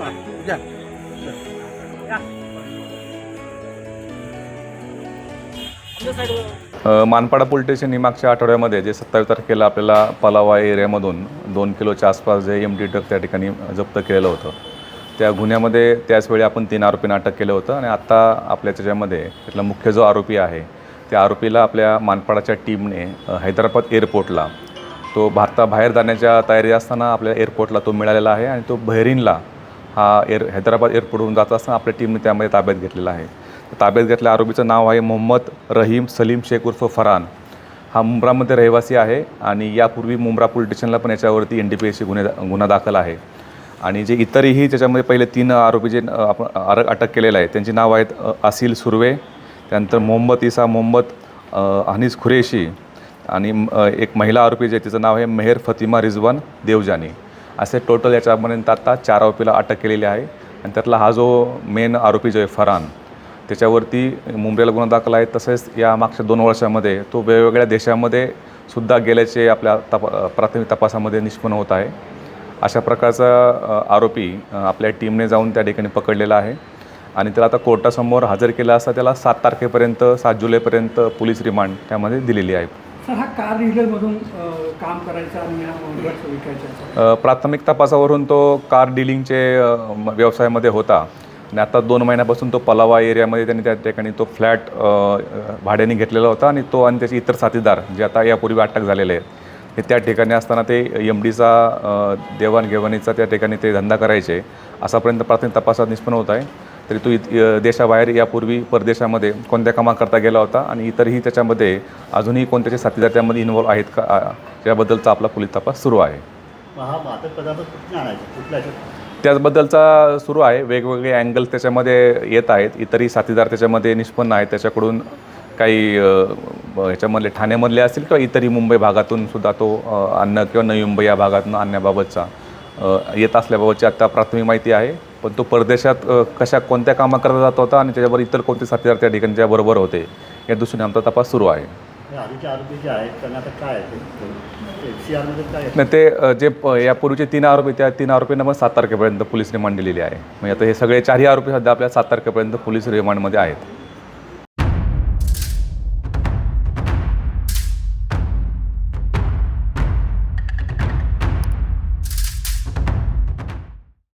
घ्या Manpada police station मागच्या आठवड्यामध्ये जे सत्तावीस तारखेला आपल्याला पलावा एरियामधून दोन किलोच्या आसपास जे एम टी ट्रक त्या ठिकाणी जप्त केलेलं होतं. त्या गुन्ह्यामध्ये त्याचवेळी आपण तीन आरोपींना अटक केलं होतं आणि आत्ता आपल्या त्याच्यामध्ये त्यातला मुख्य जो आरोपी आहे त्या आरोपीला आपल्या मानपाडाच्या टीमने हैदराबाद एअरपोर्टला तो भारताबाहेर जाण्याच्या तयारी असताना आपल्या एअरपोर्टला तो मिळालेला आहे आणि तो बहरीनला हा एअर हैदराबाद एअरपोर्टवरून जात असताना आपल्या टीमने त्यामध्ये ताब्यात घेतलेला आहे. ताब्यात घेतलेल्या आरोपीचं नाव आहे मोहम्मद रहीम सलीम शेख उर्फ फरहान. हा मुंब्रामध्ये रहिवासी आहे आणि यापूर्वी मुंब्रा पोलीस स्टेशनला पण याच्यावरती एन डी पी एसची गुन्हे गुन्हा दाखल आहे. आणि जे इतरही त्याच्यामध्ये पहिले तीन आरोपी जे आपण अर- अटक केलेलं आहे त्यांची नाव आहेत असिल सुर्वे त्यानंतर मोहम्मद इसा मोहम्मद अ, हनीस खुरेशी आणि एक महिला आरोपी जे तिचं नाव आहे मेहर फतिमा रिजवान देवजानी. असे टोटल याच्यापर्यंत आता चार आरोपीला अटक केलेली आहे. आणि त्यातला हा जो मेन आरोपी जो आहे फरहान त्याच्यावरती मुंबईला गुन्हा दाखल आहे. तसेच या मागच्या दोन वर्षामध्ये तो वेगवेगळ्या देशामध्ये सुद्धा गेल्याचे आपल्या तपा प्राथमिक तपासामध्ये निष्पन्न होत आहे. अशा प्रकारचा आरोपी आपल्या टीमने जाऊन त्या ठिकाणी पकडलेला आहे. आणि त्याला आता कोर्टासमोर हजर केला असता त्याला सात तारखेपर्यंत सात जुलैपर्यंत पोलीस रिमांड त्यामध्ये दिलेली आहे. हा कार डीलरमधून काम करायचा आणि प्राथमिक तपासावरून तो कार डिलिंगचे व्यवसायामध्ये होता. आणि आता दोन महिन्यापासून तो पलावा एरियामध्ये त्यांनी त्या ठिकाणी तो फ्लॅट भाड्याने घेतलेला होता आणि तो आणि त्याचे इतर साथीदार जे आता यापूर्वी अटक झालेले आहेत हे त्या ठिकाणी असताना ते एम डीचा देवाणघेवाणीचा त्या ठिकाणी ते धंदा करायचे. असापर्यंत प्राथमिक तपासात निष्पन्न होत आहे. तरी तो इत देशाबाहेर यापूर्वी परदेशामध्ये कोणत्या कामाकरता गेला होता आणि इतरही त्याच्यामध्ये अजूनही कोणत्याचे साथीदार त्यामध्ये इन्व्हॉल्व आहेत का? याबद्दलचा आपला पोलीस तपास सुरू आहे? त्याचबद्दलचा सुरू आहे. वेगवेगळे अँगल त्याच्यामध्ये येत आहेत. इतरही साथीदार त्याच्यामध्ये निष्पन्न आहेत. त्याच्याकडून काही ह्याच्यामधले ठाण्यामधले असतील किंवा इतरही मुंबई भागातून सुद्धा तो अ, आणणं किंवा नवी मुंबई या भागातून आणण्याबाबतचा येत असल्याबाबतची आत्ता प्राथमिक माहिती आहे. पण तो परदेशात कशा कोणत्या कामाकरता जात होता आणि त्याच्याबरोबर इतर कोणते साथीदार त्या ठिकाणी त्याबरोबर होते या दृष्टीने आमचा तपास सुरू आहे? नाही ते? जे यापूर्वीचे तीन आरोपी त्या तीन आरोपींना पण सात तारखेपर्यंत पोलीस रिमांड दिलेली आहे. म्हणजे आता हे सगळे चारही आरोपी सध्या आपल्या सात तारखेपर्यंत पोलीस रिमांडमध्ये आहेत.